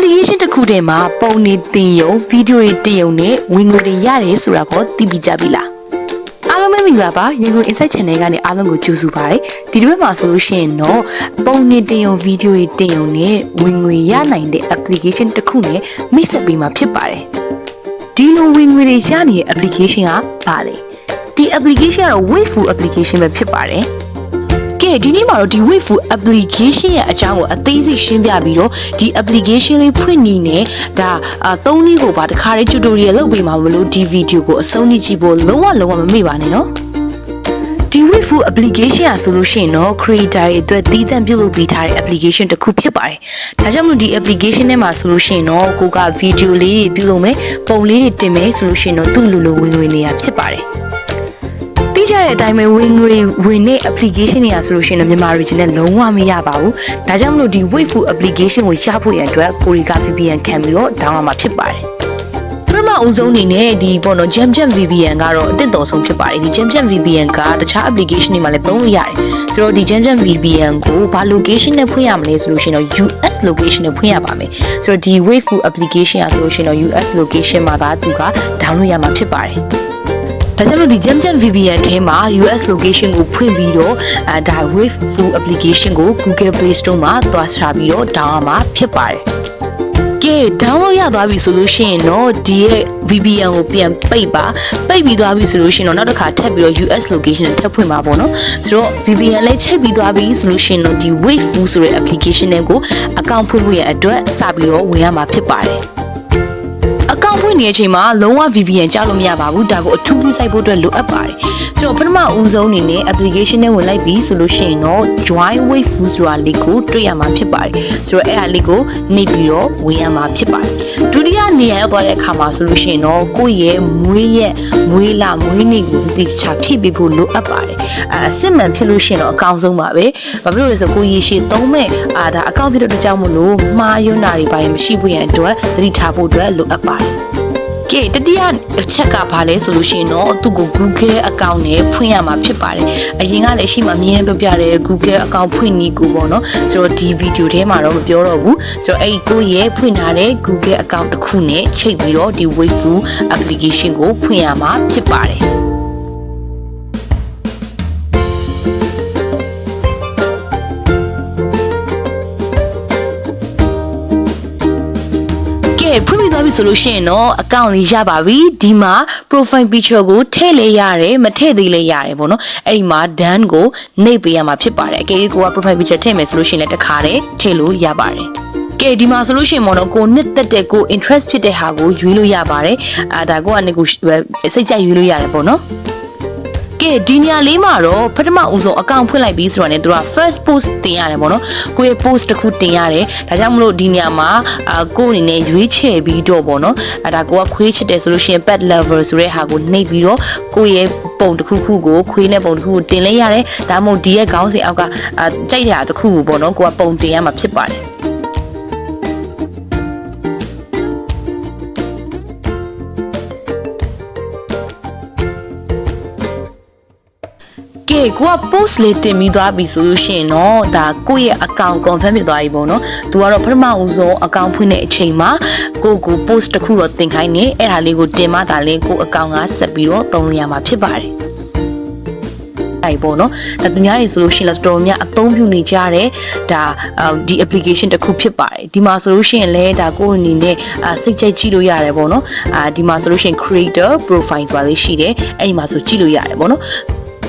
application တစ်ခုတည်းမှာပုံနေတင်ယုံဗီဒီယိုတွေတင်ယုံနဲ့ဝင်ငွေတွေရတယ်ဆိုတာကိုသိပြီးကြပြီလားအားလုံးပဲမင်္ဂလာပါရန်ကုန် Insight Channel ကနေအားလုံးကိုကြိုဆိုပါရစေဒီတစ်ပတ်မှာဆိုလို့ရှိရင်တော့ပုံနေတင်ယုံဗီဒီယိုတွေတင်ယုံနဲ့ဝင်ငွေရနိုင်တဲ့ application တစ်ခုနဲ့မိတ်ဆက်ပေးမှာဖြစ်ပါတယ်ဒီလိုဝင်ငွေတွေရနေတဲ့ application ကဘာလဲဒီ application ကတော့ Wayfu application ပဲဖြစ်ပါတယ် ကဲဒီနေ့မှာတော့ဒီ Wayfu application ရဲ့အကြောင်းကိုအသေးစိတ်ရှင်းပြပြီးတော့ဒီ application လေးဖွင့်နေနဲ့ဒါအာသုံးနည်းကိုပါတခါလေး tutorial လုပ်ပေးမှာမလို့ဒီဗီဒီယိုကိုအဆုံးထိကြည့်ဖို့လုံးဝလုံးဝမမေ့ပါနဲ့နော်ဒီ Wayfu application อ่ะဆိုလို့ရှိရင်တော့ creator တွေအတွက်တည်တံ့ပြုလုပ်ပေးထားတဲ့ application တစ်ခုဖြစ်ပါတယ်။ဒါကြောင့်မလို့ဒီ application ထဲမှာဆိုလို့ရှိရင်တော့ကိုကဗီဒီယိုလေးတွေပြုလုပ်မယ်ပုံလေးတွေတင်မယ်ဆိုလို့ရှိရင်တော့သူ့လူလိုဝင်ဝင်နေရဖြစ်ပါတယ်။ တိကျတဲ့အတိုင်းပဲဝင်ငွေဝင်တဲ့ application တွေကဆိုလို့ရှိရင်တော့မြန်မာ region နဲ့လုံးဝမရပါဘူး။ဒါကြောင့်မလို့ဒီ Waitfu application ကိုရဖို့ရန်အတွက်ကိုရီက VPN ခံပြီးတော့ download မှာဖြစ်ပါတယ်။ပထမအဦးဆုံးအနေနဲ့ဒီပေါ့နော် Jam Jam VPN ကတော့အသင့်တော်ဆုံးဖြစ်ပါတယ်ဒီ Jam Jam VPN ကတခြား application တွေမှာလည်းသုံးလို့ရတယ်ဆိုတော့ဒီ Jam Jam VPN ကိုဘာ location နဲ့ဖွင့်ရမလဲဆိုလို့ရှိရင်တော့ US location နဲ့ဖွင့်ရပါမယ်ဆိုတော့ဒီ Waitfu application อ่ะဆိုလို့ရှိရင်တော့ US location မှာသာသူက download ရမှာဖြစ်ပါတယ် ဒါကြောင့်လို့ဒီ Jam Jam VPN ထဲမှာ US location ကိုဖွင့်ပြီးတော့အဲဒါ Wave Full application ကို Google Play Store မှာသွားချပြီးတော့ download မှာဖြစ်ပါတယ်။ကဲ download ရသွားပြီဆိုလို့ရှိရင်တော့ဒီရဲ့ VPN ကိုပြန်ပိတ်ပါပိတ်ပြီးသွားပြီဆိုလို့ရှိရင်တော့နောက်တစ်ခါထပ်ပြီးတော့ US location နဲ့ထပ်ဖွင့်ပါပေါ့နော်။ဆိုတော့ VPN လေးချိန်ပြီးသွားပြီဆိုလို့ရှိရင်တော့ဒီ Wave Full ဆိုတဲ့ application တွေကို account ဖွင့်ဖို့ရအတွက်စပြီးတော့ဝင်ရမှာဖြစ်ပါတယ်။အကောင့် ဖွင့်နေတဲ့အချိန်မှာလုံးဝ VPN ကြောက်လို့မရပါဘူးဒါကိုအထူးပြုစိုက်ဖို့အတွက်လိုအပ်ပါတယ်ဆိုတော့ပထမဦးဆုံးအနေနဲ့ application နဲ့ဝင်လိုက်ပြီဆိုလို့ရှိရင်တော့ join wave food ဆိုတာလေးကိုတွေ့ရမှာဖြစ်ပါတယ်ဆိုတော့အဲ့ဒါလေးကိုနှိပ်ပြီးတော့ဝင်ရမှာဖြစ်ပါတယ်ဒုတိယနေရာရောက်သွားတဲ့အခါမှာဆိုလို့ရှိရင်တော့ကိုယ့်ရဲ့မွေးရက်မွေးလမွေးနေ့ကိုသိချာဖြည့်ပေးဖို့လိုအပ်ပါတယ်အဲအစစ်မှန်ဖြစ်လို့ရှိရင်တော့အကောင်းဆုံးပါပဲဘာဖြစ်လို့လဲဆိုကိုရေရှည်သုံးမဲ့အာဒါအကောင့်ဖြစ်တဲ့အတွက်ကြောင့်မလို့မှားယွန်းတာတွေပါရင်မရှိဘူးရန်အတွက်သတိထားဖို့အတွက်လိုအပ်ပါတယ် ကဲတတိယအချက်ကဘာလဲဆိုလို့ရှိရင်တော့သူ့ကို Google account နဲ့ဖွင့်ရမှာဖြစ်ပါတယ်အရင်ကလည်းရှိမှမြင်ပြပြတဲ့ Google account ဖွင့်နည်းကိုပေါ့နော်ဆိုတော့ဒီဗီဒီယိုထဲမှာတော့မပြောတော့ဘူးဆိုတော့အဲ့ဒီကိုယ့်ရဲ့ဖွင့်ထားတဲ့ Google account တစ်ခုနဲ့ချိန်ပြီးတော့ဒီ Wayfu application ကိုဖွင့်ရမှာဖြစ်ပါတယ် ကဲဖွင့်ပြီးသွားပြီဆိုလို့ရှိရင်တော့အကောင့်လေးရပါပြီဒီမှာ profile picture ကိုထည့်လဲရတယ်မထည့်သေးလဲရတယ်ပေါ့နော်အဲ့ဒီမှာ done ကိုနှိပ်ပေးရမှာဖြစ်ပါတယ်အကယ်၍ကိုက profile picture ထည့်မယ်ဆိုလို့ရှိရင်လည်းတစ်ခါတည်းထည့်လို့ရပါတယ်ကဲဒီမှာဆိုလို့ရှိရင်ပေါ့နော်ကိုနှစ်သက်တဲ့ကို interest ဖြစ်တဲ့ဟာကိုရွေးလို့ရပါတယ်အာဒါကိုကနေကိုစိတ်ကြိုက်ရွေးလို့ရတယ်ပေါ့နော် ကဲဒီနေရာလေးမှာတော့ပထမဦးဆုံးအကောင့်ဖွင့်လိုက်ပြီးဆိုတော့ねသူက first post တင်ရတယ်ပေါ့နော်ကိုယ့်ရဲ့ post တစ်ခုတင်ရတယ်ဒါကြောင့်မလို့ဒီနေရာမှာအာကိုယ့်အနေနဲ့ရွေးချယ်ပြီးတော့ပေါ့နော်အဲဒါကိုကခွေးချစ်တယ်ဆိုလို့ရှိရင် pet lover ဆိုတဲ့ဟာကိုနှိပ်ပြီးတော့ကိုယ့်ရဲ့ပုံတစ်ခုခုကိုခွေးနဲ့ပုံတစ်ခုကိုတင်လိုက်ရတယ်ဒါမှမဟုတ်ဒီရဲ့ခေါင်းစဉ်အောက်ကအာကြိုက်တဲ့ဟာတစ်ခုကိုပေါ့နော်ကိုကပုံတင်ရမှာဖြစ်ပါတယ် ကဲကိုက post လေးတင်ပြီးသွားပြီဆိုလို့ရှိရင်တော့ဒါကိုယ့်ရဲ့ account confirm ဖြစ်သွားပြီပေါ့နော်သူကတော့ပထမဦးဆုံး account ဖွင့်တဲ့အချိန်မှာကိုကို post တစ်ခုတော့တင်ခိုင်းနေအဲ့ဒါလေးကိုတင်မှသာလင်းကို account ကဆက်ပြီးတော့သုံးလို့ရမှာဖြစ်ပါတယ်အဲ့ပေါ့နော်ဒါသူများတွေဆိုလို့ရှိရင်လည်းတော်တော်များအသုံးပြုနေကြတယ်ဒါအာဒီ application တစ်ခုဖြစ်ပါတယ်ဒီမှာဆိုလို့ရှိရင်လည်းဒါကိုယ့်အနေနဲ့အာစိတ်ကြိုက်ကြည့်လို့ရတယ်ပေါ့နော်အာဒီမှာဆိုလို့ရှိရင် creator profile ဆိုတာလေးရှိတယ်အဲ့ဒီမှာဆိုကြည့်လို့ရတယ်ပေါ့နော်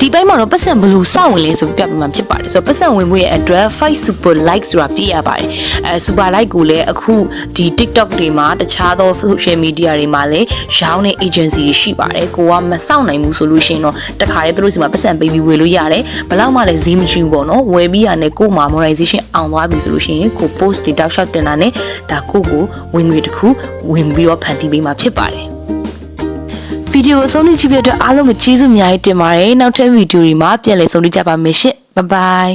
ဒီပိုင်းမှာတော့ပတ်စံဘယ်လိုစဝင်လဲဆိုပြပြမှာဖြစ်ပါတယ်ဆိုတော့ပတ်စံဝင်ဖို့ရဲ့အတွက်5 super like ဆိုတာပြရပါတယ်အဲ super like ကိုလည်းအခုဒီ TikTok တွေမှာတခြားသော social media တွေမှာလည်းရောင်းတဲ့ agency တွေရှိပါတယ်ကိုကမစောင့်နိုင်ဘူးဆိုလို့ရှိရင်တော့တခါတည်းသူတို့စီမှာပတ်စံပေးပြီးဝယ်လို့ရတယ်ဘယ်လောက်မှလည်းဈေးမကြီးဘူးပေါ့နော်ဝယ်ပြီးရတဲ့ကို့မှာ monetization အောင်သွားပြီဆိုလို့ရှိရင်ကို post တွေတောက်လျှောက်တင်တာနဲ့ဒါကိုကိုဝင်ငွေတစ်ခုဝင်ပြီးတော့ဖန်တီးပေးမှာဖြစ်ပါတယ် ဗီဒီယိုအဆုံးထိကြည့်ပြတဲ့အတွက်အားလုံးကိုကျေးဇူးအများကြီးတင်ပါတယ်နောက်ထပ်ဗီဒီယိုတွေမှာပြန်လည်ဆုံတွေ့ကြပါမယ်ရှင့်ဘိုင်ဘိုင်